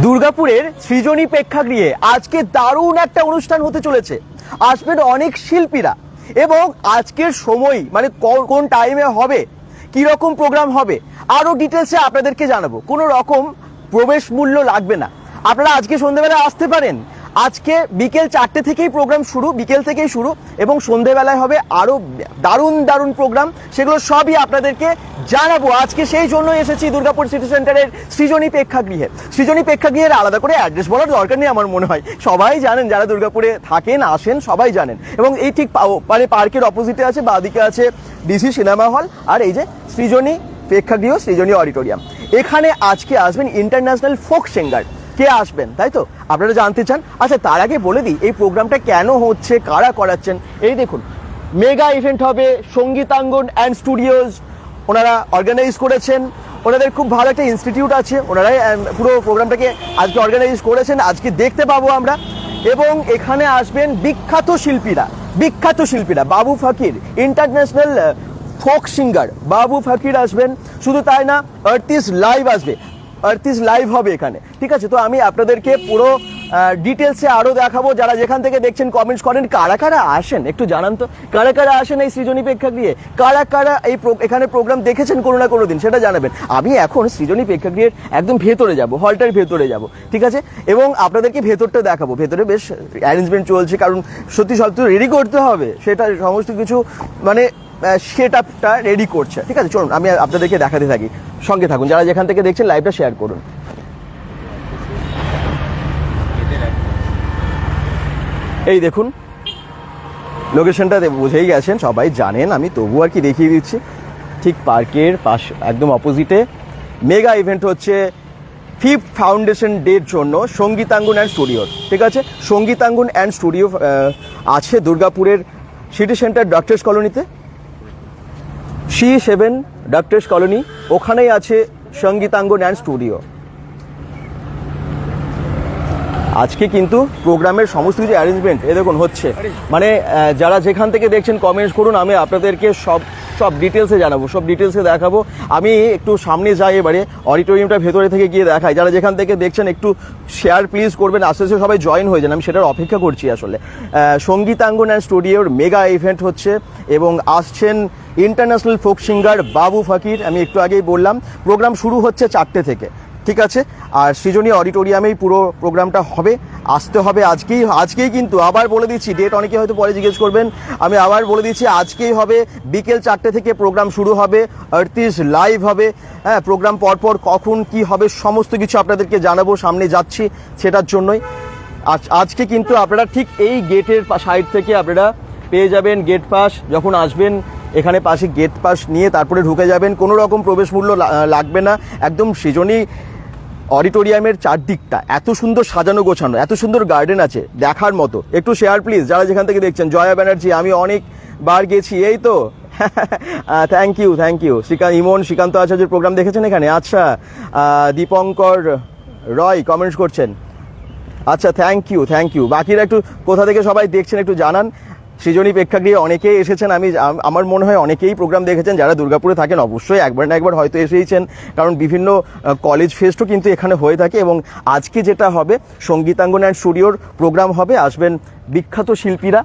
দুর্গাপুরের সৃজনী প্রেক্ষাগৃহে আজকে দারুণ একটা অনুষ্ঠান হতে চলেছে। আসবেন অনেক শিল্পীরা এবং আজকের সময় মানে কোন টাইমে হবে কি রকম প্রোগ্রাম হবে আরও ডিটেলসে আপনাদেরকে জানাব। কোনো রকম প্রবেশ মূল্য লাগবে না। আপনারা আজকে সন্ধ্যেবেলা আসতে পারেন। আজকে বিকেল চারটে থেকেই প্রোগ্রাম শুরু, বিকেল থেকেই শুরু এবং সন্ধেবেলায় হবে আরও দারুণ দারুণ প্রোগ্রাম সেগুলো সবই আপনাদেরকে জানাব। আজকে সেই জন্য এসেছি দুর্গাপুর সিটি সেন্টারের সৃজনী প্রেক্ষাগৃহে। সৃজনী প্রেক্ষাগৃহের আলাদা করে অ্যাড্রেস বলার দরকার নেই আমার মনে হয়। সবাই জানেন, যারা দুর্গাপুরে থাকেন, আসেন, সবাই জানেন। এবং এই ঠিক মানে পার্কের অপোজিটে আছে, বাদিকে আছে ডিসি সিনেমা হল আর এই যে সৃজনী প্রেক্ষাগৃহ, সৃজনী অডিটোরিয়াম এখানে আজকে আসবেন ইন্টারন্যাশনাল ফোক সিঙ্গার কে আসবেন, তাই তো? আপনারা জানতে চান? আচ্ছা তার আগে বলে দিই, এই প্রোগ্রামটা কেন হচ্ছে, কারা করাচ্ছেন? এই দেখুন, মেগা ইভেন্ট হবে সঙ্গীতাঙ্গন অ্যান্ড স্টুডিওজ। ওনারা অর্গানাইজ করেছেন। ওনাদের খুব ভালো একটা ইনস্টিটিউট আছে। ওনারাই পুরো প্রোগ্রামটাকে আজকে অর্গানাইজ করেছেন। আজকে দেখতে পাবো আমরা। এবং এখানে আসবেন বিখ্যাত শিল্পীরা। বিখ্যাত শিল্পীরা, বাবু ফাকির ইন্টারন্যাশনাল ফোক সিঙ্গার বাবু ফাকির আসবেন। শুধু তাই না আর্টিস্ট লাইভ আসবে। আর্টিস্ট লাইভ হবে এখানে। ঠিক আছে? তো আমি আপনাদেরকে পুরো ডিটেলসে আরও দেখাবো। যারা যেখান থেকে দেখছেন কমেন্টস করেন, কারা কারা আসেন? একটু জানান তো। কারা কারা আসেন এই সৃজনী প্রেক্ষাগৃহে কারা কারা এই এখানে প্রোগ্রাম দেখেছেন কোনো না কোনো দিন, সেটা জানাবেন। আমি এখন সৃজনী প্রেক্ষাগৃহের একদম ভেতরে যাব হলটার ভেতরে যাব, ঠিক আছে? এবং আপনাদেরকে ভেতরটা দেখাবো। ভেতরে বেশ অ্যারেঞ্জমেন্ট চলছে, কারণ সত্যি সব রেডি করতে হবে। সেটা সমস্ত কিছু মানে সেট আপটা রেডি করছে। ঠিক আছে? চলুন, আমি আপনাদেরকে দেখাতে থাকি। সঙ্গে থাকুন, যারা যেখান থেকে দেখছেন লাইভটা শেয়ার করুন। এই দেখুন লোকেশনটা বুঝেই গেছেন, সবাই জানেন, আমি তবু আর কি দেখিয়ে দিচ্ছি। ঠিক পার্কের পাশ, একদম অপোজিটে মেগা ইভেন্ট হচ্ছে ফিফথ ফাউন্ডেশন ডের জন্য সঙ্গীতাঙ্গন অ্যান্ড স্টুডিওর ঠিক আছে? সঙ্গীতাঙ্গন অ্যান্ড স্টুডিও আছে দুর্গাপুরের সিটি সেন্টার ডক্টরস কলোনিতে সি সেভেন ডাক্টার্স কলোনি ওখানেই আছে সঙ্গীতাঙ্গন অ্যান্ড স্টুডিও আজকে কিন্তু প্রোগ্রামের সমস্ত কিছু অ্যারেঞ্জমেন্ট এ দেখুন, হচ্ছে। মানে যারা যেখান থেকে দেখছেন কমেন্টস করুন, আমি আপনাদেরকে সব সব ডিটেলসে জানাব, সব ডিটেলসে দেখাবো। আমি একটু সামনে যাই এবারে অডিটোরিয়ামটা ভেতরে থেকে গিয়ে দেখাই। যারা যেখান থেকে দেখছেন, একটু শেয়ার প্লিজ করবেন, আস্তে আস্তে সবাই জয়েন হয়ে যান। আমি সেটার অপেক্ষা করছি আসলে। সঙ্গীতাঙ্গন অ্যান্ড স্টুডিওর মেগা ইভেন্ট হচ্ছে, এবং আসছেন ইন্টারন্যাশনাল ফোক সিঙ্গার বাবু ফাকির। আমি একটু আগেই বললাম প্রোগ্রাম শুরু হচ্ছে চারটে থেকে। ঠিক আছে। আর সৃজনী অডিটোরিয়ামেই পুরো প্রোগ্রামটা হবে। আসতে হবে আজকেই আজকেই কিন্তু। আবার বলে দিচ্ছি ডেট অনেকে হয়তো পরে জিজ্ঞেস করবেন। আমি আবার বলে দিচ্ছি, আজকেই হবে। বিকেল চারটে থেকে প্রোগ্রাম শুরু হবে। আর্টিস্ট লাইভ হবে। হ্যাঁ প্রোগ্রাম পরপর কখন কি হবে সমস্ত কিছু আপনাদেরকে জানাব। সামনে যাচ্ছি সেটার জন্যই। আজ, আজকে কিন্তু আপনারা ঠিক এই গেটের সাইড থেকে আপনারা পেয়ে যাবেন গেট পাস যখন আসবেন, এখানে পাশে গেট পাস নিয়ে তারপরে ঢুকে যাবেন। কোনো রকম প্রবেশ মূল্য লাগবে না। একদম সৃজনী অডিটোরিয়ামের চারদিকটা, এত সুন্দর সাজানো গোছানো, এত সুন্দর গার্ডেন আছে, দেখার মতো। একটু শেয়ার প্লিজ যারা যেখান থেকে দেখছেন, জয়া ব্যানার্জি, আমি অনেক বার গেছি, এই তো। Thank you thank you Srikanto, Iman, Srikanto আচার্যের programme দেখেছেন এখানে? আচ্ছা দীপঙ্কর রয় কমেন্টস করছেন। আচ্ছা থ্যাংক ইউ থ্যাংক ইউ বাকিরা একটু কোথা থেকে সবাই দেখছেন একটু জানান। সৃজনী প্রেক্ষাগৃহে অনেকেই এসেছেন। আমি আমার মনে হয় অনেকেই প্রোগ্রাম দেখেছেন। যারা দুর্গাপুরে থাকেন, অবশ্যই একবার না একবার হয়তো এসেইছেন। কারণ বিভিন্ন কলেজ ফেস্টও কিন্তু এখানে হয়ে থাকে এবং আজকে যেটা হবে, সঙ্গীতাঙ্গন অ্যান্ড স্টুডিওর প্রোগ্রাম হবে। আসবেন বিখ্যাত শিল্পীরা।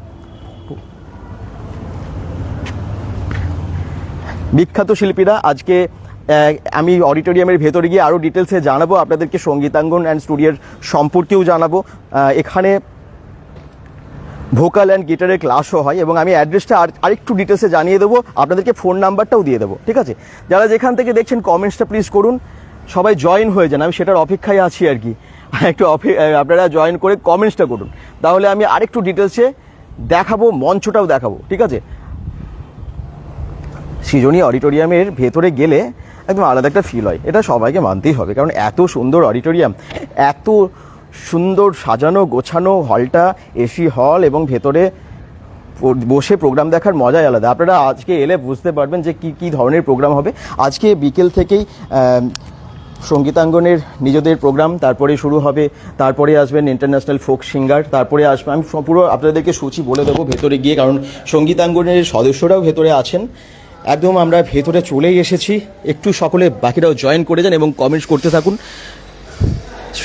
বিখ্যাত শিল্পীরা, আজকে আমি অডিটোরিয়ামের ভেতরে গিয়ে আরও ডিটেলসে জানাব। আপনাদেরকে সঙ্গীতাঙ্গন অ্যান্ড স্টুডিওর সম্পর্কেও জানাব। এখানে ভোকাল অ্যান্ড গিটারের ক্লাসও হয় এবং আমি অ্যাড্রেসটা আর আরেকটু ডিটেলসে জানিয়ে দেবো। আপনাদেরকে ফোন নাম্বারটাও দিয়ে দেবো, ঠিক আছে? যারা যেখান থেকে দেখছেন কমেন্টসটা প্লিজ করুন। সবাই জয়েন হয়ে যান, আমি সেটার অপেক্ষায় আছি আর কি। একটু আপনারা জয়েন করে কমেন্টসটা করুন। তাহলে আমি আরেকটু ডিটেলসে দেখাবো, মঞ্চটাও দেখাবো, ঠিক আছে? সৃজনী অডিটোরিয়ামের ভেতরে গেলে একদম আলাদা একটা ফিল হয়। এটা সবাইকে মানতেই হবে, কারণ এত সুন্দর অডিটোরিয়াম, এত সুন্দর সাজানো, গোছানো হলটা এসি হল এবং ভেতরে বসে প্রোগ্রাম দেখার মজাই আলাদা। আপনারা আজকে এলে বুঝতে পারবেন যে কি কি ধরনের প্রোগ্রাম হবে। আজকে বিকেল থেকেই সঙ্গীতাঙ্গনের নিজেদের প্রোগ্রাম তারপরে শুরু হবে, তারপরে আসবেন ইন্টারন্যাশনাল ফোক সিঙ্গার তারপরে আসবেন আমি পুরো আপনাদেরকে সূচি বলে দেবো ভেতরে গিয়ে, কারণ সঙ্গীতাঙ্গনের সদস্যরাও ভেতরে আছেন। একদম আমরা ভেতরে চলেই এসেছি। একটু সকলে বাকিরাও জয়েন করে যান এবং কমেন্টস করতে থাকুন।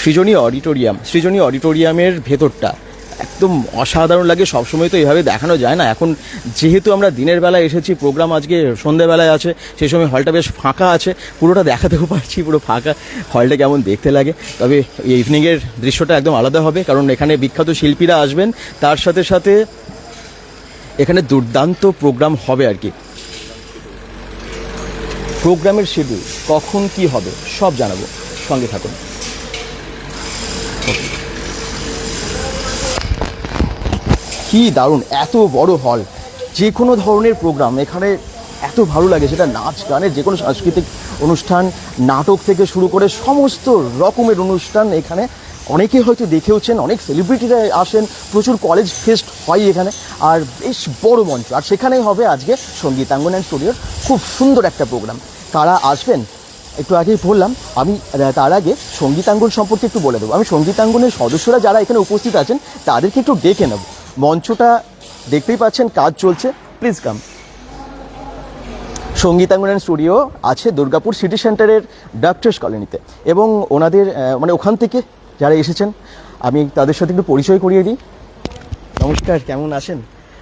সৃজনী অডিটোরিয়াম সৃজনী অডিটোরিয়ামের ভেতরটা একদম অসাধারণ লাগে, সবসময় তো এভাবে দেখানো যায় না। এখন যেহেতু আমরা দিনের বেলায় এসেছি প্রোগ্রাম আজকে সন্ধ্যেবেলায় আছে, সেই সময় হলটা বেশ ফাঁকা আছে, পুরোটা দেখাতেও পারছি, পুরো ফাঁকা। হলটা কেমন দেখতে লাগে। তবে ইভিনিংয়ের দৃশ্যটা একদম আলাদা হবে, কারণ এখানে বিখ্যাত শিল্পীরা আসবেন। তার সাথে সাথে এখানে দুর্দান্ত প্রোগ্রাম হবে আর কি। প্রোগ্রামের শিডিউল কখন কি হবে, সব জানাব। সঙ্গে থাকুন। কি দারুণ, এত বড় হল যে কোনো ধরনের প্রোগ্রাম এখানে এত ভালো লাগে, সেটা নাচ গানের যে কোনো সাংস্কৃতিক অনুষ্ঠান, নাটক থেকে শুরু করে সমস্ত রকমের অনুষ্ঠান এখানে। অনেকে হয়তো দেখেওছেন, অনেক সেলিব্রিটিরা আসেন, প্রচুর কলেজ ফেস্ট হয় এখানে, আর বেশ বড় মঞ্চ। আর সেখানেই হবে আজকে সঙ্গীতাঙ্গন অ্যান্ড স্টুডিওর খুব সুন্দর একটা প্রোগ্রাম কারা আসবেন? একটু আগেই বললাম, আমি তার আগে সঙ্গীতাঙ্গন সম্পর্কে একটু বলে দেবো। আমি সঙ্গীতাঙ্গনের সদস্যরা যারা এখানে উপস্থিত আছেন, তাদেরকে একটু ডেকে নেব। মঞ্চটা দেখতেই পাচ্ছেন, কাজ চলছে। প্লিজ কাম সঙ্গীতাঙ্গন স্টুডিও আছে দুর্গাপুর সিটি সেন্টারের ডাক্তার্স কলোনিতে এবং ওনাদের মানে ওখান থেকে যারা এসেছেন, আমি তাদের সাথে একটু পরিচয় করিয়ে দিই। নমস্কার, কেমন আছেন?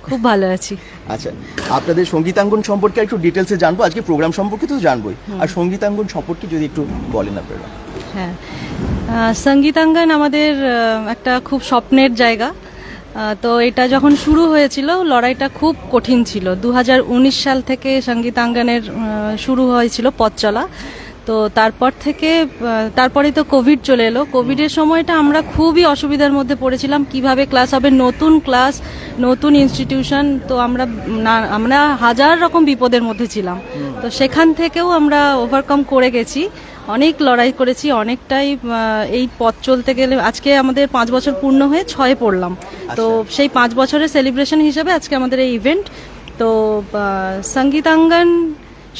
খুব ভালো আছি। আচ্ছা আপনাদের সঙ্গীতাঙ্গন সম্পর্কে একটু ডিটেলসে জানব। আজকে প্রোগ্রাম সম্পর্কে তো জানবোই। আর সঙ্গীতাঙ্গন সম্পর্কে যদি একটু বলেন আপনারা। হ্যাঁ। সঙ্গীতাঙ্গন আমাদের একটা খুব স্বপ্নের জায়গা। তো এটা যখন শুরু হয়েছিল লড়াইটা খুব কঠিন ছিল। দু হাজার উনিশ সাল থেকে সঙ্গীতাঙ্গনের শুরু হয়েছিল পথ চলা। তো তারপর থেকে তারপরেই তো কোভিড চলে এলো। কোভিডের সময়টা আমরা খুবই অসুবিধার মধ্যে পড়েছিলাম। কীভাবে ক্লাস হবে? নতুন ক্লাস নতুন ইনস্টিটিউশন তো আমরা না আমরা হাজার রকম বিপদের মধ্যে ছিলাম। তো সেখান থেকেও আমরা ওভারকাম করে গেছি। অনেক লড়াই করেছি অনেকটাই এই পথ চলতে গেলে আজকে আমাদের পাঁচ বছর পূর্ণ হয়ে ছয়ে পড়লাম। তো সেই পাঁচ বছরের সেলিব্রেশন হিসাবে আজকে আমাদের এই ইভেন্ট তো সঙ্গীতাঙ্গন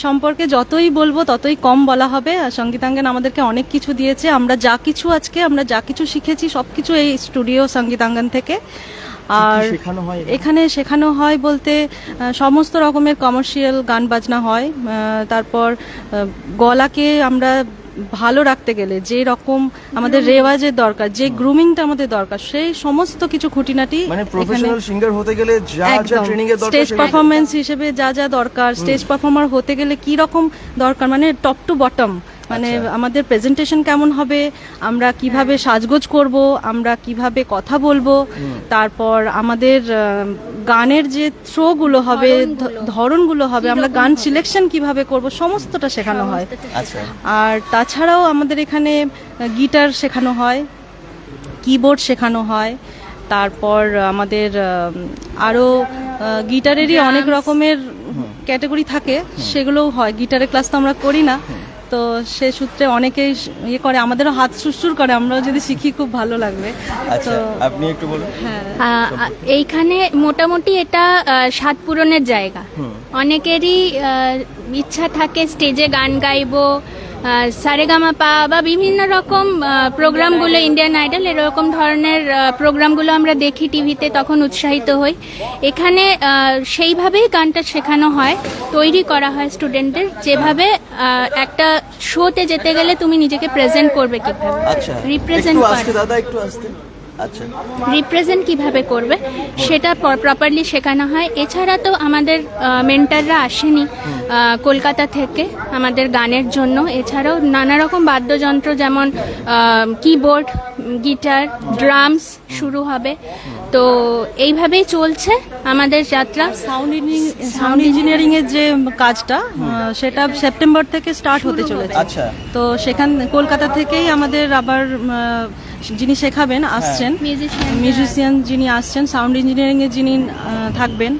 সম্পর্কে যতই বলব ততই কম বলা হবে। আর সঙ্গীতাঙ্গন আমাদেরকে অনেক কিছু দিয়েছে। আমরা যা কিছু আজকে আমরা যা কিছু শিখেছি সব কিছু এই স্টুডিও সঙ্গীতাঙ্গন থেকে। আর এখানে? শেখানো হয় বলতে সমস্ত রকমের কমার্শিয়াল গান বাজনা হয়। তারপর গলাকে আমরা ভালো রাখতে গেলে যে রকম আমাদের রেওয়াজের দরকার যে গ্রুমিংটা আমাদের দরকার সেই সমস্ত কিছু খুঁটিনাটি মানে প্রফেশনাল সিঙ্গার হতে গেলে যা যা ট্রেনিং এর দরকার স্টেজ পারফরম্যান্স পারফরমেন্স হিসেবে যা যা দরকার স্টেজ পারফর্মার হতে গেলে কি রকম দরকার? মানে টপ টু বটম মানে আচ্ছা। আমাদের প্রেজেন্টেশন কেমন হবে? আমরা কীভাবে সাজগোজ করব? আমরা কীভাবে কথা বলব? তারপর আমাদের গানের যে থ্রোগুলো হবে ধরনগুলো। হবে আমরা গান সিলেকশন কীভাবে করব সমস্তটা শেখানো হয়। আচ্ছা। আর তাছাড়াও আমাদের এখানে গিটার শেখানো হয় কিবোর্ড শেখানো হয় তারপর আমাদের আরও গিটারেরই অনেক রকমের ক্যাটাগরি থাকে সেগুলোও হয়। গিটারের ক্লাস তো আমরা করি না। তো সে সূত্রে অনেকেই ইয়ে করে আমাদেরও হাত সুরসুর করে আমরাও যদি শিখি খুব ভালো লাগবে। আচ্ছা তো আপনি একটু বলুন। হ্যাঁ। এইখানে মোটামুটি এটা আহ, সাত পূরণের জায়গা। অনেকেরই ইচ্ছা থাকে স্টেজে গান গাইবো সারেগামাপা বা বিভিন্ন রকম প্রোগ্রামগুলো ইন্ডিয়ান আইডল এরকম ধরনের প্রোগ্রামগুলো আমরা দেখি টিভিতে তখন উৎসাহিত হই। এখানে সেইভাবেই গানটা শেখানো হয় তৈরি করা হয় স্টুডেন্টদের যেভাবে একটা শোতে যেতে গেলে তুমি নিজেকে প্রেজেন্ট করবে কীভাবে। আচ্ছা রিপ্রেজেন্ট করবে দাদা একটু আসতে। আচ্ছা। রিপ্রেজেন্ট কীভাবে করবে সেটা প্রপারলি শেখানো হয়। এছাড়া তো আমাদের মেন্টাররা আসেনি কলকাতা থেকে আমাদের গানের জন্য। এছাড়াও নানা রকম বাদ্যযন্ত্র যেমন কিবোর্ড গিটার ড্রামস শুরু হবে। তো এইভাবেই চলছে আমাদের যাত্রা। সাউন্ড সাউন্ড ইঞ্জিনিয়ারিং এর যে কাজটা সেটা সেপ্টেম্বর থেকে স্টার্ট হতে চলেছে। আচ্ছা। তো সেখান কলকাতা থেকেই আমাদের আবার যিনি শেখাবেন আসছেন। Musician, মিউজিশিয়ান যিনি আসছেন সাউন্ড ইঞ্জিনিয়ারিং এর যিনি থাকবেন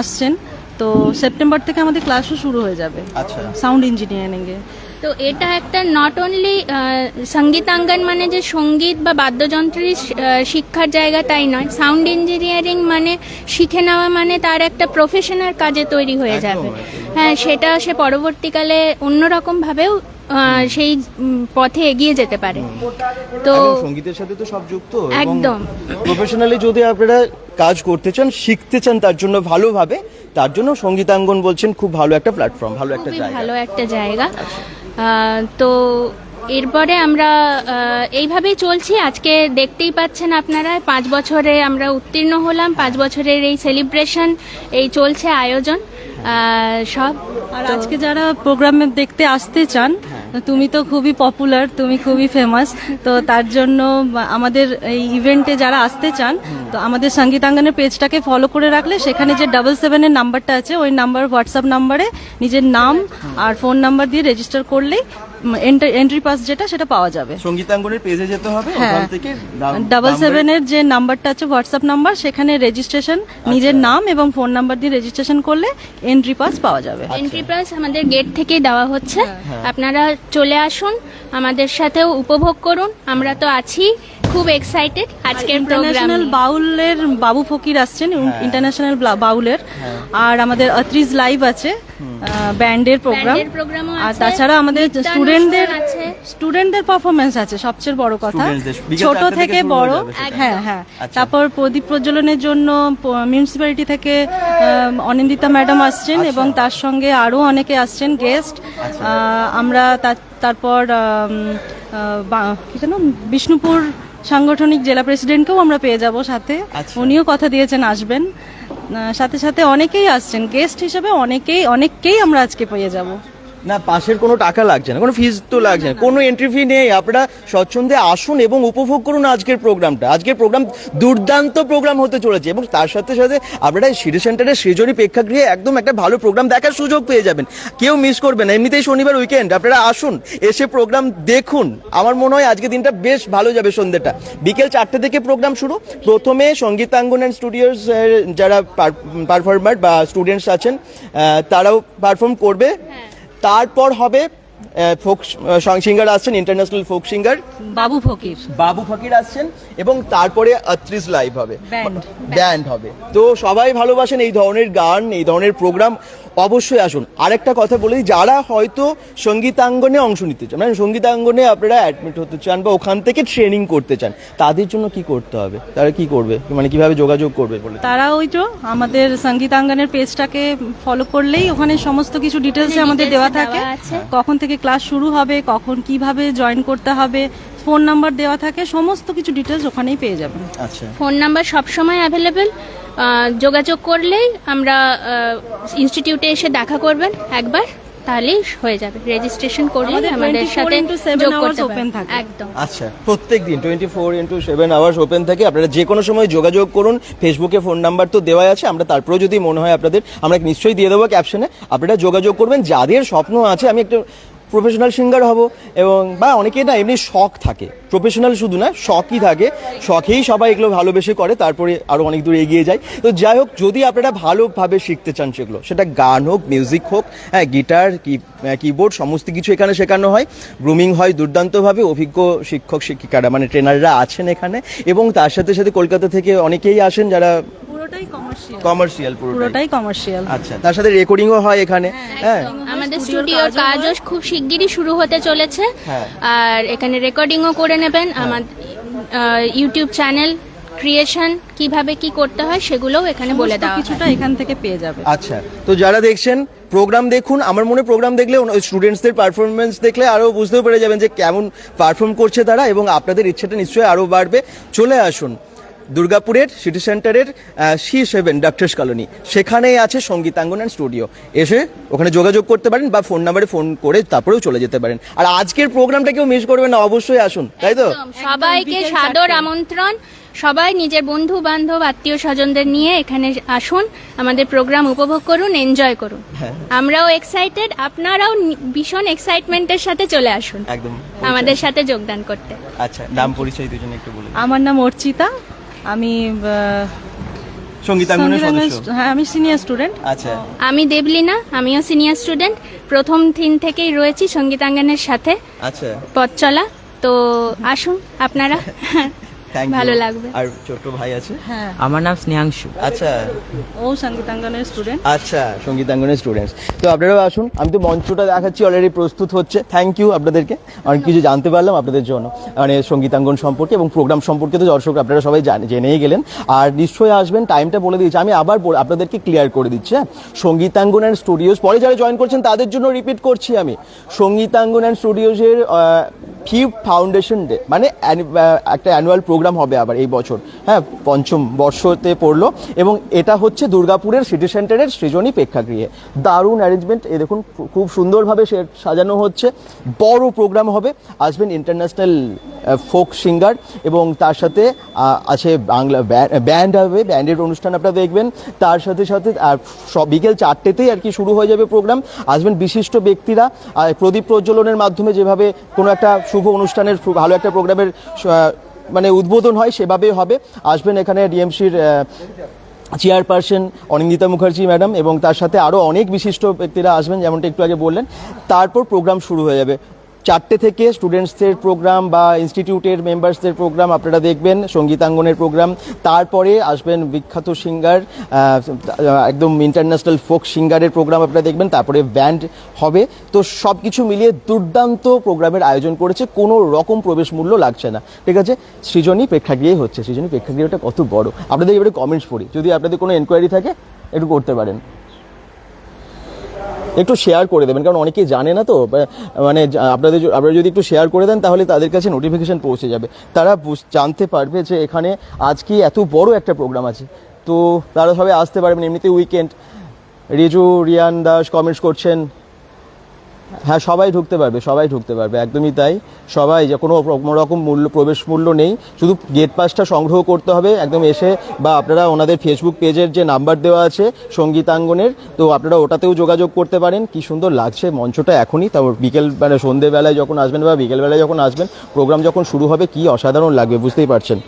আসছেন। তো সেপ্টেম্বর থেকে আমাদের ক্লাসও শুরু হয়ে যাবে। আচ্ছা। সাউন্ড ইঞ্জিনিয়ারিং এ। তো এটা একটা নট অনলি সঙ্গীতাঙ্গন মানে যে সংগীত বা বাদ্যযন্ত্রের শিক্ষার জায়গা তাই নয়। সাউন্ড ইঞ্জিনিয়ারিং মানে শিখে নেওয়া মানে তার একটা প্রফেশনাল কাজে তৈরি হয়ে যাবে। হ্যাঁ সেটা সে পরবর্তীকালে অন্যরকম ভাবেও আহ, সেই পথে এগিয়ে যেতে পারে। তো সঙ্গীতের সাথে তো সব যুক্ত একদম। প্রফেশনালি যদি আপনারা কাজ করতে চান শিখতে চান তার জন্য ভালোভাবে তার জন্য সঙ্গীতাঙ্গন বলছেন খুব ভালো একটা প্ল্যাটফর্ম ভালো একটা জায়গা। ভালো একটা জায়গা। তো এরপরে আমরা এইভাবেই চলছি। আজকে দেখতেই পাচ্ছেন আপনারা পাঁচ বছরে আমরা উত্তীর্ণ হলাম পাঁচ বছরের এই সেলিব্রেশন এই চলছে আয়োজন। সব। আর আজকে যারা প্রোগ্রামে দেখতে আসতে চান তুমি তো খুবই পপুলার তুমি খুবই ফেমাস তো তার জন্য আমাদের এই ইভেন্টে যারা আসতে চান, তো আমাদের সঙ্গীতাঙ্গনের পেজটাকে ফলো করে রাখলে সেখানে যে ডাবল সেভেনের নাম্বারটা আছে, ওই নাম্বার হোয়াটসঅ্যাপ নাম্বারে নিজের নাম আর ফোন নাম্বার দিয়ে রেজিস্টার করলেই এন্ট্রি পাস যেটা সেটা পাওয়া যাবে। সঙ্গীতাঙ্গনের পেজে যেতে হবে হ্যাঁ। ওখান থেকে ডাবল সেভেন সেভেনের যে নাম্বারটা আছে হোয়াটসঅ্যাপ নাম্বার সেখানে রেজিস্ট্রেশন নিজের নাম এবং ফোন নাম্বার দিয়ে রেজিস্ট্রেশন করলে এন্ট্রি পাস পাওয়া যাবে। এন্ট্রি পাস আমাদের গেট থেকেই দেওয়া হচ্ছে। হ্যাঁ। আপনারা চলে আসুন আমাদের সাথেও উপভোগ করুন। আমরা তো আছি খুব এক্সাইটেড আজকের প্রোগ্রাম ইন্টারন্যাশনাল বাউলের বাবু ফকির আসছেন হ্যাঁ। ইন্টারন্যাশনাল বাউলের। আর আমাদের অত্রিজ লাইভ আছে ব্যান্ডের প্রোগ্রাম আর তাছাড়া আমাদের স্টুডেন্টদের আছে। স্টুডেন্টদের পারফরমেন্স আছে সবচেয়ে বড় কথা। ছোট থেকে বড়। হ্যাঁ হ্যাঁ। আচ্ছা। তারপর প্রদীপ প্রজ্বলনের জন্য মিউনিসিপ্যালিটি থেকে অনিন্দিতা ম্যাডাম আসছেন আচ্ছা। এবং তার সঙ্গে আরও অনেকে আসছেন গেস্ট আমরা তার- তারপর কি যেন বিষ্ণুপুর সাংগঠনিক জেলা প্রেসিডেন্টকেও আমরা পেয়ে যাব সাথে। আচ্ছা। উনিও কথা দিয়েছেন আসবেন। সাথে সাথে অনেকেই আসছেন। গেস্ট হিসেবে অনেকেই অনেককেই আমরা আজকে পেয়ে যাব। না, পাশের কোনো টাকা লাগছে না, কোনো ফিস তো লাগছে না, কোনো এন্ট্রি ফি নেই। আপনারা স্বচ্ছন্দে আসুন এবং উপভোগ করুন আজকের প্রোগ্রামটা আজকের প্রোগ্রাম দুর্দান্ত প্রোগ্রাম হতে চলেছে এবং তার সাথে সাথে আপনারা সিটি সেন্টারের সৃজনী প্রেক্ষাগৃহে একদম একটা ভালো প্রোগ্রাম দেখার সুযোগ পেয়ে যাবেন। কেউ মিস করবেন না। এমনিতেই শনিবার উইকেন্ড আপনারা আসুন, এসে প্রোগ্রাম দেখুন। আমার মনে হয় আজকে দিনটা বেশ ভালো যাবে সন্ধ্যেটা। বিকেল চারটে থেকে প্রোগ্রাম শুরু। প্রথমে সঙ্গীতাঙ্গন অ্যান্ড স্টুডিওস যারা পারফর্মার বা স্টুডেন্টস আছেন তারাও পারফর্ম করবে। তারপর হবে ফোক সিঙ্গার আসছেন international folk singer. Babu Fakir. Babu ফকির আসছেন এবং তারপরে আত্রিশ লাইভ হবে। ব্যান্ড হবে। তো সবাই ভালোবাসেন এই ধরনের গান এই ধরনের প্রোগ্রাম অবশ্যই আসুন। আরেকটা কথা বলে যারা হয়তো সঙ্গীতাঙ্গনে অংশ নিতে চান মানে সঙ্গীতাঙ্গনে আপনারা অ্যাডমিট হতে চান বা ওখান থেকে ট্রেনিং করতে চান তাদের জন্য কি করতে হবে? তারা কি করবে? মানে কীভাবে যোগাযোগ করবে বলে? তারা ওই তো আমাদের সঙ্গীতাঙ্গনের পেজটাকে ফলো করলেই ওখানে সমস্ত কিছু ডিটেলস আমাদের দেওয়া দেওয়া থাকে। কখন থেকে ক্লাস শুরু হবে কখন কীভাবে জয়েন করতে হবে ফোন নাম্বার দেওয়া থাকে সমস্ত কিছু ডিটেলস ওখানেই পেয়ে যাবেন। আচ্ছা। ফোন নাম্বার সবসময় অ্যাভেলেবেল যোগাযোগ করলেই আমরা ইনস্টিটিউটে এসে দেখা করবেন একবার তাহলেই হয়ে যাবে। রেজিস্ট্রেশন করলে আমাদের 24 সাথে যোগ করতে। একদম। আচ্ছা প্রত্যেক দিন twenty four into seven hours open থাকে। আপনারা যে কোনো সময় যোগাযোগ করুন ফেসবুকে ফোন নাম্বার তো দেওয়াই আছে আমরা তারপরেও যদি মনে হয় আপনাদের আমরা নিশ্চয়ই দিয়ে দেবো ক্যাপশনে আপনারা যোগাযোগ করবেন যাদের স্বপ্ন আছে আমি একটু প্রফেশনাল সিঙ্গার হব এবং বা অনেকের না এমনি শখ থাকে। প্রফেশনাল শুধু না শখই থাকে। শখেই সবাই এগুলো ভালোবেসে করে তারপরে আরও অনেক দূর এগিয়ে যায়। তো যাই হোক যদি আপনারা ভালোভাবে শিখতে চান সেগুলো সেটা গান হোক মিউজিক হোক হ্যাঁ গিটার কি কিবোর্ড সমস্ত কিছু এখানে শেখানো হয়। গ্রুমিং হয় দুর্দান্তভাবে অভিজ্ঞ শিক্ষক শিক্ষিকারা মানে ট্রেনাররা আছেন এখানে। এবং তার সাথে সাথে কলকাতা থেকে অনেকেই আসেন যারা কমার্শিয়াল কমার্শিয়াল পুরোটাই। কমার্শিয়াল আচ্ছা তার সাথে রেকর্ডিংও হয় এখানে হ্যাঁ আমাদের স্টুডিওর স্টুডিওর কাজও খুব শিগগিরই শুরু হতে চলেছে। হ্যাঁ। আর এখানে রেকর্ডিংও করে নেবেন আমার ইউটিউব চ্যানেল ক্রিয়েশন কীভাবে কি করতে হয় সেগুলোও এখানে বলে দাও দেওয়া কিছুটা এখান থেকে পেয়ে যাবে। আচ্ছা তো যারা দেখছেন প্রোগ্রাম দেখুন আমার মনে প্রোগ্রাম দেখলে স্টুডেন্টসদের পারফরমেন্স দেখলে আরও বুঝতেও পেরে যাবেন যে কেমন পারফর্ম করছে তারা এবং আপনাদের ইচ্ছেটা নিশ্চয়ই আরও বাড়বে। চলে আসুন। দুর্গাপুরের সিটি সেন্টারের সি সেভেন ডাক্তার্স কলোনি। সেখানেই আছে সঙ্গীতাঙ্গন অ্যান্ড স্টুডিও এসে ওখানে যোগাযোগ করতে পারেন বা ফোন নাম্বারে ফোন করে তারপরেও চলে যেতে পারেন। আর আজকের প্রোগ্রামটা কেউ মিস করবেন না অবশ্যই আসুন তাই তো? সবাইকে সাদর আমন্ত্রণ। সবাই নিজের বন্ধু বান্ধব আত্মীয় স্বজনদের নিয়ে এখানে আসুন আমাদের প্রোগ্রাম উপভোগ করুন এনজয় করুন। হ্যাঁ। আমরাও এক্সাইটেড আপনারাও ভীষণ এক্সাইটমেন্টের সাথে চলে আসুন। একদম আমাদের সাথে যোগদান করতে। আচ্ছা নাম পরিচয় দুজনে একটু বলে দিন। আমার নাম অর্চিতা আমি হ্যাঁ আমি সিনিয়র স্টুডেন্ট আচ্ছা। আমি দেবলিনা আমিও সিনিয়র স্টুডেন্ট প্রথম দিন থেকেই রয়েছি সঙ্গীতাঙ্গনের সাথে। আচ্ছা। পথ চলা। তো আসুন আপনারা। থ্যাংক ভালো লাগবে। আর ছোট্ট ভাই আছে? হ্যাঁ। আমার নাম স্নেহাংশু। আচ্ছা। ও সঙ্গীতাঙ্গনের স্টুডেন্ট আচ্ছা সঙ্গীতাঙ্গনের স্টুডেন্টস তো আপনারাও আসুন আমি তো মঞ্চটা দেখাচ্ছি অলরেডি প্রস্তুত হচ্ছে। থ্যাংক ইউ আপনাদেরকে। অনেক কিছু জানতে পারলাম আপনাদের জন্য। মানে সঙ্গীতাঙ্গন সম্পর্কে এবং প্রোগ্রাম সম্পর্কে তো দর্শক আপনারা সবাই জানে- জেনেই গেলেন। আর নিশ্চয়ই আসবেন টাইমটা বলে দিয়েছি। আমি আবার আপনাদেরকে ক্লিয়ার করে দিচ্ছি হ্যাঁ? সঙ্গীতাঙ্গন অ্যান্ড স্টুডিওস পরে যারা জয়েন করছেন তাদের জন্য রিপিট করছি আমি। সঙ্গীতাঙ্গন অ্যান্ড স্টুডিওসের ফিফথ ফাউন্ডেশন ডে মানে একটা অ্যানুয়াল প্রোগ্রাম হবে আবার এই বছর। হ্যাঁ পঞ্চম বর্ষতে পড়ল এবং এটা হচ্ছে দুর্গাপুরের সিটি সেন্টারের সৃজনী প্রেক্ষাগৃহে। দারুণ অ্যারেঞ্জমেন্ট এ দেখুন খুব সুন্দরভাবে সে সাজানো হচ্ছে। বড় প্রোগ্রাম হবে, আসবেন ইন্টারন্যাশনাল ফোক সিঙ্গার এবং তার সাথে আছে বাংলা ব্যান্ড হবে ব্যান্ডের অনুষ্ঠান আপনারা দেখবেন। তার সাথে সাথে, আর সব বিকেল চারটেতেই আর কি শুরু হয়ে যাবে প্রোগ্রাম। আসবেন বিশিষ্ট ব্যক্তিরা, আর প্রদীপ প্রজ্বলনের মাধ্যমে যেভাবে কোনো একটা শুভ অনুষ্ঠানের ভালো একটা প্রোগ্রামের মানে উদ্বোধন হয়, সেভাবেই হবে। আসবেন এখানে ডিএমসির চেয়ারপারসন অনিন্দিতা মুখার্জি ম্যাডাম এবং তার সাথে আরও অনেক বিশিষ্ট ব্যক্তিরা আসবেন, যেমনটা একটু আগে বললেন। তারপর প্রোগ্রাম শুরু হয়ে যাবে। চারটে থেকে স্টুডেন্টসদের প্রোগ্রাম বা ইনস্টিটিউটের মেম্বার্সদের প্রোগ্রাম আপনারা দেখবেন, সঙ্গীতাঙ্গনের প্রোগ্রাম তারপরে আসবেন বিখ্যাত সিঙ্গার একদম ইন্টারন্যাশনাল ফোক সিঙ্গারের প্রোগ্রাম আপনারা দেখবেন, তারপরে ব্যান্ড হবে। তো সব কিছু মিলিয়ে দুর্দান্ত প্রোগ্রামের আয়োজন করেছে, কোনো রকম প্রবেশ মূল্য লাগছে না। ঠিক আছে? সৃজনী প্রেক্ষাগৃহে হচ্ছে, সৃজনী প্রেক্ষাগৃহটা কত বড়। আপনাদের এবারে কমেন্টস পড়ি। যদি আপনাদের কোনো এনকোয়ারি থাকে, একটু করতে পারেন। একটু শেয়ার করে দেবেন, কারণ অনেকেই জানে না তো মানে আপনাদের আপনারা যদি একটু শেয়ার করে দেন, তাহলে তাদের কাছে নোটিফিকেশান পৌঁছে যাবে। তারা জানতে পারবে যে এখানে আজকে এত বড় একটা প্রোগ্রাম আছে। তো তারা সবাই আসতে পারবেন এমনিতে উইকেন্ড রিজু, রিয়ান দাস কমেন্টস করছেন। হ্যাঁ সবাই ঢুকতে পারবে, সবাই ঢুকতে পারবে, একদমই তাই। সবাই যে কোনো রকম মূল্য, প্রবেশ মূল্য নেই। শুধু গেট পাসটা সংগ্রহ করতে হবে, একদম এসে বা আপনারা ওনাদের ফেসবুক পেজের যে নাম্বার দেওয়া আছে, সঙ্গীতাঙ্গনের, তো আপনারা ওটাতেও যোগাযোগ করতে পারেন। কি সুন্দর লাগছে মঞ্চটা এখনই। তারপর বিকেল মানে সন্ধেবেলায় যখন আসবেন বা বিকেলবেলায় যখন আসবেন প্রোগ্রাম যখন শুরু হবে, কি অসাধারণ লাগবে, বুঝতেই পারছেন।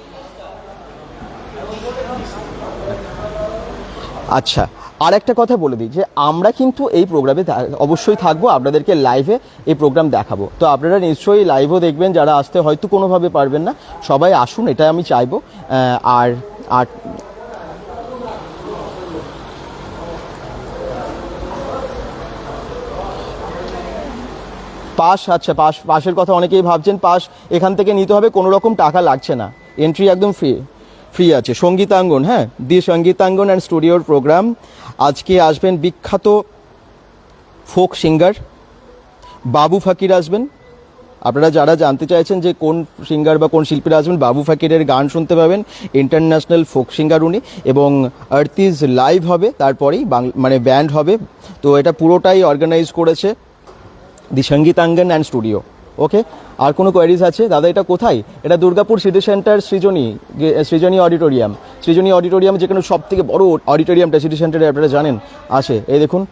আচ্ছা। আর একটা কথা বলে দিই যে আমরা কিন্তু এই প্রোগ্রামে অবশ্যই থাকব, আপনাদেরকে লাইভে এই প্রোগ্রাম দেখাবো। তো আপনারা নিশ্চয়ই লাইভও দেখবেন, যারা আসতে হয়তো কোনোভাবে পারবেন না। সবাই আসুন, এটা আমি চাইব। আর আর পাস আচ্ছা পাস পাসের কথা অনেকেই ভাবছেন পাস এখান থেকে নিতে হবে কোনো রকম টাকা লাগছে না। এন্ট্রি একদম ফ্রি ফ্রি আছে। সঙ্গীতাঙ্গন হ্যাঁ? দি সঙ্গীতাঙ্গন অ্যান্ড স্টুডিওর প্রোগ্রাম আজকে আসবেন বিখ্যাত ফোক সিঙ্গার। বাবু ফাকির আসবেন। আপনারা যারা জানতে চাইছেন যে কোন সিঙ্গার বা কোন শিল্পীরা আসবেন, বাবু ফাকিরের গান শুনতে পাবেন। ইন্টারন্যাশনাল ফোক সিঙ্গার উনি এবং আর্থিজ লাইভ হবে, তারপরেই মানে ব্যান্ড হবে। তো এটা পুরোটাই অর্গানাইজ করেছে দি সঙ্গীতাঙ্গন অ্যান্ড স্টুডিও। ওকে আর কোনো কোয়ারিজ আছে? দাদা, এটা কোথায়? এটা Durgapur city centre Srijani Srijani auditorium. Srijani auditorium যেখানে সব থেকে বড় অডিটোরিয়ামটা সিটি সেন্টারে আপনারা জানেন আছে এই দেখুন।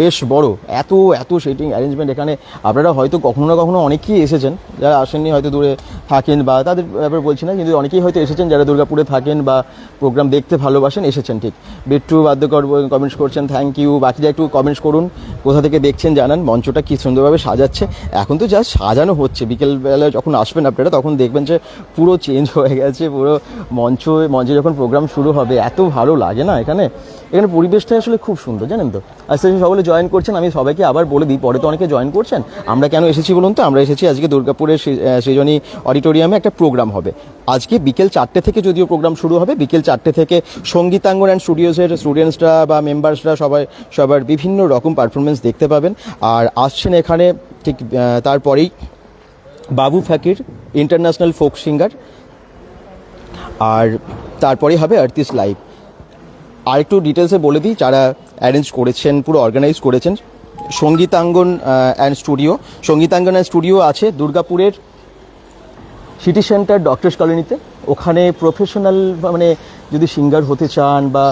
বেশ বড়। এত এত সেটিং অ্যারেঞ্জমেন্ট এখানে। আপনারা হয়তো কখনো না কখনো অনেকেই এসেছেন। যারা আসেননি হয়তো দূরে থাকেন বা তাদের ব্যাপারে বলছি না, কিন্তু অনেকেই হয়তো এসেছেন যারা দুর্গাপুরে থাকেন বা প্রোগ্রাম দেখতে ভালোবাসেন, এসেছেন ঠিক। বিট্টু বাদ্যকর কমেন্টস করছেন থ্যাংক ইউ বাকিরা একটু কমেন্টস করুন, কোথা থেকে দেখছেন জানান। মঞ্চটা কি সুন্দরভাবে সাজাচ্ছে। এখন তো যা সাজানো হচ্ছে, বিকেলবেলা যখন আসবেন আপনারা, তখন দেখবেন যে পুরো চেঞ্জ হয়ে গেছে, পুরো মঞ্চ, মঞ্চে যখন প্রোগ্রাম শুরু হবে, এত ভালো লাগে না এখানে? এখানে পরিবেশটা আসলে খুব সুন্দর, জানেন তো? আস্তে আস্তে সকলে জয়েন করছেন, আমি সবাইকে আবার বলে দিই, পরে তো অনেকে জয়েন করছেন। আমরা কেন এসেছি বলুন তো? আমরা এসেছি আজকে দুর্গাপুরের সৃজনী অডিটোরিয়ামে একটা প্রোগ্রাম হবে। আজকে বিকেল চারটে থেকে যদিও প্রোগ্রাম শুরু হবে, বিকেল চারটে থেকে সঙ্গীতাঙ্গন অ্যান্ড স্টুডিওসের স্টুডেন্টসরা বা মেম্বার্সরা সবাই সবার বিভিন্ন রকম পারফরমেন্স দেখতে পাবেন। আর আসছেন এখানে ঠিক তারপরেই Babu Fakir international folk singer আর তারপরেই হবে আর্টিস লাইভ আর একটু ডিটেলসে বলে দিই, যারা অ্যারেঞ্জ করেছেন, পুরো অর্গানাইজ করেছেন, Sangeetangan and studio Sangeetangan and studio আছে দুর্গাপুরের সিটি সেন্টার ডক্টরস কলোনিতে ওখানে প্রফেশনাল মানে যদি সিঙ্গার হতে চান বা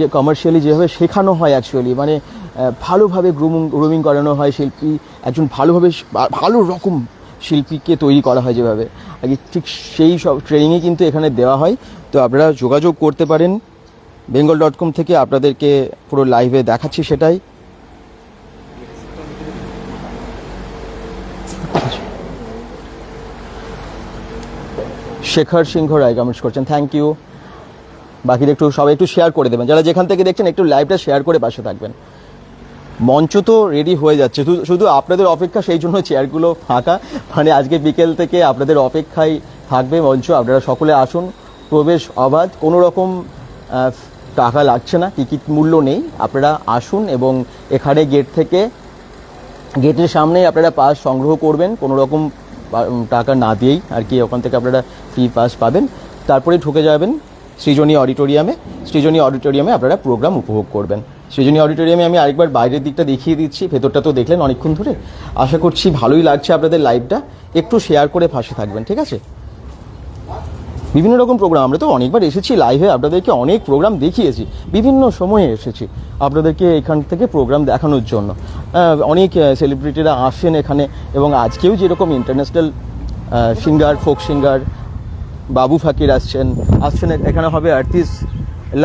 যে কমার্শিয়ালি যেভাবে শেখানো হয় অ্যাকচুয়ালি মানে ভালোভাবে গ্রুমিং গ্রুমিং করানো হয় শিল্পী, একজন ভালোভাবে ভালো রকম শিল্পীকে তৈরি করা হয় যেভাবে। আগে ঠিক সেই সব ট্রেনিংই কিন্তু এখানে দেওয়া হয়। তো আপনারা যোগাযোগ করতে পারেন। বেঙ্গল ডট কম থেকে আপনাদেরকে পুরো লাইভে দেখাচ্ছি সেটাই। শেখর সিংহ রায় কমেন্টস করছেন থ্যাংক ইউ বাকিরা একটু সবাই একটু শেয়ার করে দেবেন। যারা যেখান থেকে দেখছেন, একটু লাইভটা শেয়ার করে পাশে থাকবেন। মঞ্চ তো রেডি হয়ে যাচ্ছে। শুধু আপনাদের অপেক্ষা, সেই জন্য চেয়ারগুলো ফাঁকা। মানে আজকে বিকেল থেকে আপনাদের অপেক্ষায় থাকবে মঞ্চ। আপনারা সকলে আসুন। প্রবেশ অবাধ। কোনো রকম টাকা লাগছে না, টিকিট মূল্য নেই। আপনারা আসুন এবং এখানে গেট থেকে গেটের সামনেই আপনারা পাস সংগ্রহ করবেন। কোনো রকম টাকা না দিয়েই আর কি ওখান থেকে আপনারা ফ্রি পাস পাবেন। তারপরে ঢুকে যাবেন সৃজনী অডিটোরিয়ামে সৃজনী অডিটোরিয়ামে আপনারা প্রোগ্রাম উপভোগ করবেন। সৃজনী অডিটোরিয়ামে আমি আরেকবার বাইরের দিকটা দেখিয়ে দিচ্ছি। ভেতরটা তো দেখলেন অনেকক্ষণ ধরে। আশা করছি ভালোই লাগছে আপনাদের লাইভটা একটু শেয়ার করে ফাঁসে থাকবেন, ঠিক আছে? বিভিন্ন রকম প্রোগ্রাম আমরা তো অনেকবার এসেছি লাইভে আপনাদেরকে অনেক প্রোগ্রাম দেখিয়েছি, বিভিন্ন সময়ে এসেছি আপনাদেরকে এখান থেকে প্রোগ্রাম দেখানোর জন্য। অনেক সেলিব্রিটিরা আসেন এখানে, এবং আজকেও যেরকম ইন্টারন্যাশনাল সিঙ্গার ফোক সিঙ্গার বাবু ফাকির আসছেন আসছেন এখানে হবে আর্টিস্ট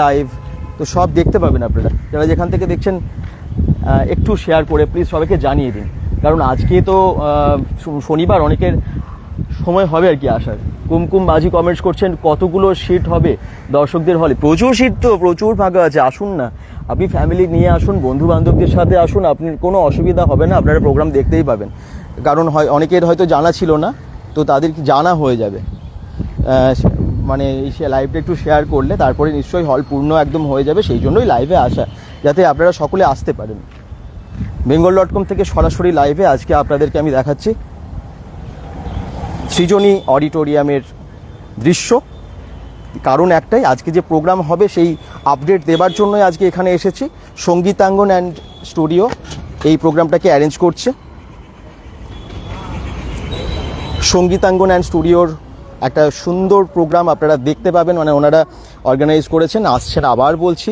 লাইভ তো সব দেখতে পাবেন আপনারা। যারা যেখান থেকে দেখছেন একটু শেয়ার করে প্লিজ সবাইকে জানিয়ে দিন। কারণ আজকে তো শনিবার, অনেকের সময় হবে আর কি আসার। কুমকুম মাঝি কমেন্টস করছেন, কতগুলো সিট হবে দর্শকদের হলে প্রচুর সিট তো, প্রচুর ফাঁকা আছে, আসুন না। আপনি ফ্যামিলি নিয়ে আসুন বন্ধু বান্ধবদের সাথে আসুন আপনি কোনো অসুবিধা হবে না, আপনারা প্রোগ্রাম দেখতেই পাবেন। কারণ হয়, অনেকের হয়তো জানা ছিল না, তো তাদের কি জানা হয়ে যাবে। মানে এই লাইভটা একটু শেয়ার করলে, তারপরে নিশ্চয়ই হল পূর্ণ একদম হয়ে যাবে, সেই জন্যই লাইভে আসা, যাতে আপনারা সকলে আসতে পারেন। বেঙ্গল ডট কম থেকে সরাসরি লাইভে আজকে আপনাদেরকে আমি দেখাচ্ছি। সৃজনী অডিটোরিয়ামের দৃশ্য। কারণ একটাই, আজকে যে প্রোগ্রাম হবে সেই আপডেট দেবার জন্যই আজকে এখানে এসেছি। সঙ্গীতাঙ্গন অ্যান্ড স্টুডিও এই প্রোগ্রামটাকে অ্যারেঞ্জ করছে। সঙ্গীতাঙ্গন অ্যান্ড স্টুডিওর একটা সুন্দর প্রোগ্রাম আপনারা দেখতে পাবেন মানে ওনারা অর্গানাইজ করেছেন। আসছেন আবার বলছি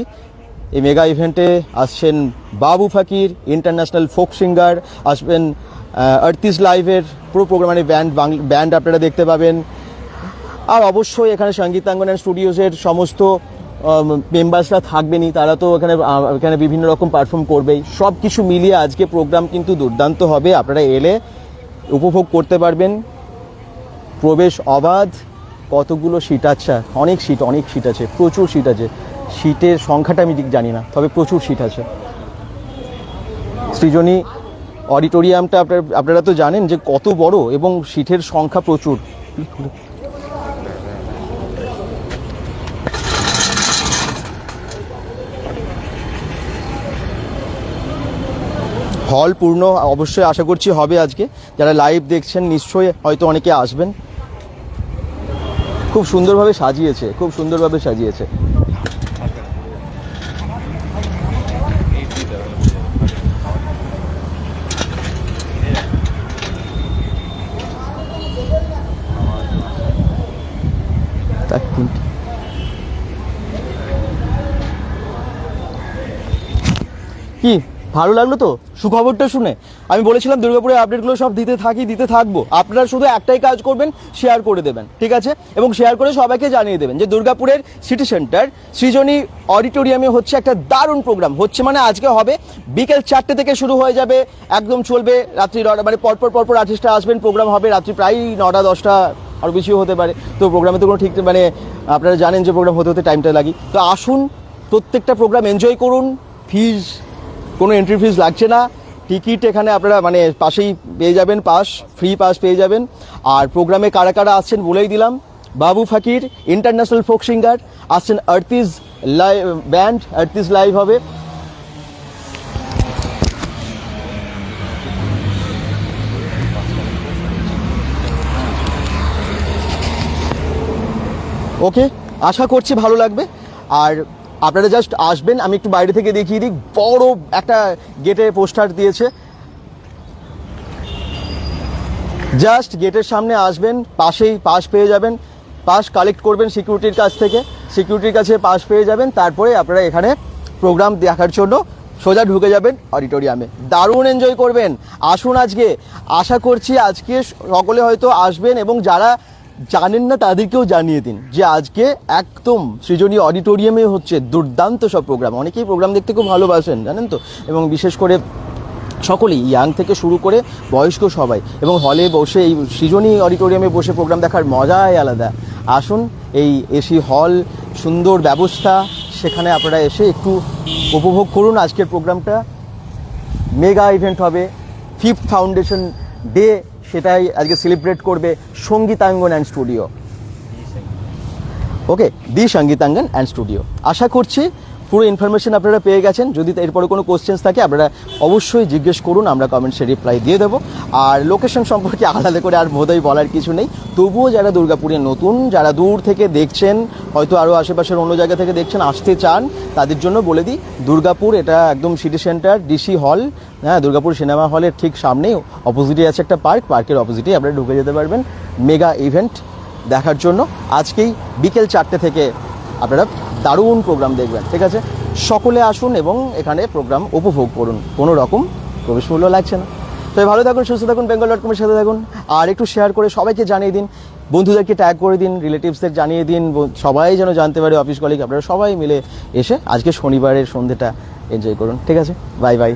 এই মেগা ইভেন্টে আসছেন বাবু ফাকির ইন্টারন্যাশনাল ফোক সিঙ্গার আসবেন আর্টিস লাইভের পুরো প্রোগ্রাম মানে ব্যান্ড ব্যান্ড আপনারা দেখতে পাবেন। আর অবশ্যই এখানে সঙ্গীতাঙ্গন স্টুডিওসের সমস্ত মেম্বার্সরা থাকবেনই, তারা তো এখানে এখানে বিভিন্ন রকম পারফর্ম করবেই। সব কিছু মিলিয়ে আজকে প্রোগ্রাম কিন্তু দুর্দান্ত হবে, আপনারা এলে উপভোগ করতে পারবেন। প্রবেশ অবাধ, কতগুলো সিট আচ্ছা অনেক সিট অনেক সিট আছে, প্রচুর সিট আছে। সিটের সংখ্যাটা আমি ঠিক জানি না, তবে প্রচুর সিট আছে। সৃজনী অডিটোরিয়ামটা আপনার, আপনারা তো জানেন যে কত বড় এবং সিটের সংখ্যা প্রচুর। হল পূর্ণ, অবশ্যই আশা করছি হবে আজকে। যারা লাইভ দেখছেন, নিশ্চয়ই হয়তো অনেকে আসবেন। খুব সুন্দরভাবে সাজিয়েছে, খুব সুন্দরভাবে সাজিয়েছে। কি, ভালো লাগল তো? সুখবরটা শুনে। আমি বলেছিলাম দুর্গাপুরের আপডেটগুলো সব দিতে থাকি, দিতে থাকব। আপনারা শুধু একটাই কাজ করবেন শেয়ার করে দেবেন, ঠিক আছে? এবং শেয়ার করে সবাইকে জানিয়ে দেবেন যে দুর্গাপুরের সিটি সেন্টার সৃজনী অডিটোরিয়ামে হচ্ছে একটা দারুণ প্রোগ্রাম হচ্ছে মানে আজকে হবে, বিকেল চারটে থেকে শুরু হয়ে যাবে, একদম চলবে রাত্রি নটা মানে পরপর পরপর আর্টিস্টরা আসবেন প্রোগ্রাম হবে রাত্রি প্রায় নটা, দশটা আরও বেশিও হতে পারে। তো প্রোগ্রামে তো কোনো ঠিক মানে আপনারা জানেন যে প্রোগ্রাম হতে হতে টাইমটা লাগি। তো আসুন, প্রত্যেকটা প্রোগ্রাম এনজয় করুন ফিজ কোনো এন্ট্রি ফিজ লাগছে না। টিকিট এখানে আপনারা মানে পাশেই পেয়ে যাবেন, পাস ফ্রি পাস পেয়ে যাবেন। আর প্রোগ্রামে কারা কারা আসছেন বলেই দিলাম। বাবু ফাকির ইন্টারন্যাশনাল ফোক সিঙ্গার আসছেন artist live band artist live হবে। ওকে আশা করছি ভালো লাগবে। আর আপনারা জাস্ট আসবেন, আমি একটু বাইরে থেকে দেখিয়ে দিই। বড় একটা গেটে পোস্টার দিয়েছে। জাস্ট গেটের সামনে আসবেন, পাশেই পাস পেয়ে যাবেন। পাস কালেক্ট করবেন সিকিউরিটির কাছ থেকে। সিকিউরিটির কাছে পাস পেয়ে যাবেন, তারপরে আপনারা এখানে প্রোগ্রাম দেখার জন্য সোজা ঢুকে যাবেন অডিটোরিয়ামে দারুণ এনজয় করবেন। আসুন আজকে। আশা করছি আজকে সকলে হয়তো আসবেন এবং যারা জানেন না তাদেরকেও জানিয়ে দিন যে আজকে একদম সৃজনী অডিটোরিয়ামে হচ্ছে দুর্দান্ত সব প্রোগ্রাম অনেকেই প্রোগ্রাম দেখতে খুব ভালোবাসেন, জানেন তো? এবং বিশেষ করে সকলেই ইয়াং থেকে শুরু করে বয়স্ক সবাই। এবং হলে বসে, এই সৃজনী অডিটোরিয়ামে বসে প্রোগ্রাম দেখার মজাই আলাদা। আসুন, এই এসি হল সুন্দর ব্যবস্থা, সেখানে আপনারা এসে একটু উপভোগ করুন। আজকের প্রোগ্রামটা মেগা ইভেন্ট হবে। ফিফথ ফাউন্ডেশন ডে সেটাই আজকে সেলিব্রেট করবে Sangeetangan and studio okay the Sangeetangan and studio আশা করছি পুরো ইনফরমেশন আপনারা পেয়ে গেছেন। যদি এরপরে কোনো কোশ্চেন্স থাকে, আপনারা অবশ্যই জিজ্ঞেস করুন, আমরা কমেন্টসে রিপ্লাই দিয়ে দেবো। আর লোকেশন সম্পর্কে আলাদা করে আর বোধহয় বলার কিছু নেই। তবুও যারা দুর্গাপুরে নতুন, যারা দূর থেকে দেখছেন, হয়তো আরও আশেপাশের অন্য জায়গা থেকে দেখছেন, আসতে চান, তাদের জন্য বলে দিই, দুর্গাপুর এটা একদম সিটি সেন্টার ডিসি হল হ্যাঁ দুর্গাপুর সিনেমা হলের ঠিক সামনেই অপোজিটে আছে একটা পার্ক পার্কের অপোজিটেই আপনারা ঢুকে যেতে পারবেন। মেগা ইভেন্ট দেখার জন্য। আজকেই বিকেল চারটে থেকে আপনারা দারুণ প্রোগ্রাম দেখবেন, ঠিক আছে? সকলে আসুন এবং এখানে প্রোগ্রাম উপভোগ করুন। কোনো রকম প্রবেশ মূল্য লাগছে না। তো ভালো থাকুন, সুস্থ থাকুন বেঙ্গল ডট কমের সাথে থাকুন। আর একটু শেয়ার করে সবাইকে জানিয়ে দিন, বন্ধুদেরকে ট্যাগ করে দিন রিলেটিভসদের জানিয়ে দিন সবাই যেন জানতে পারে অফিস কলিগ আপনারা সবাই মিলে এসে আজকে শনিবারের সন্ধেটা এনজয় করুন, ঠিক আছে? Bye bye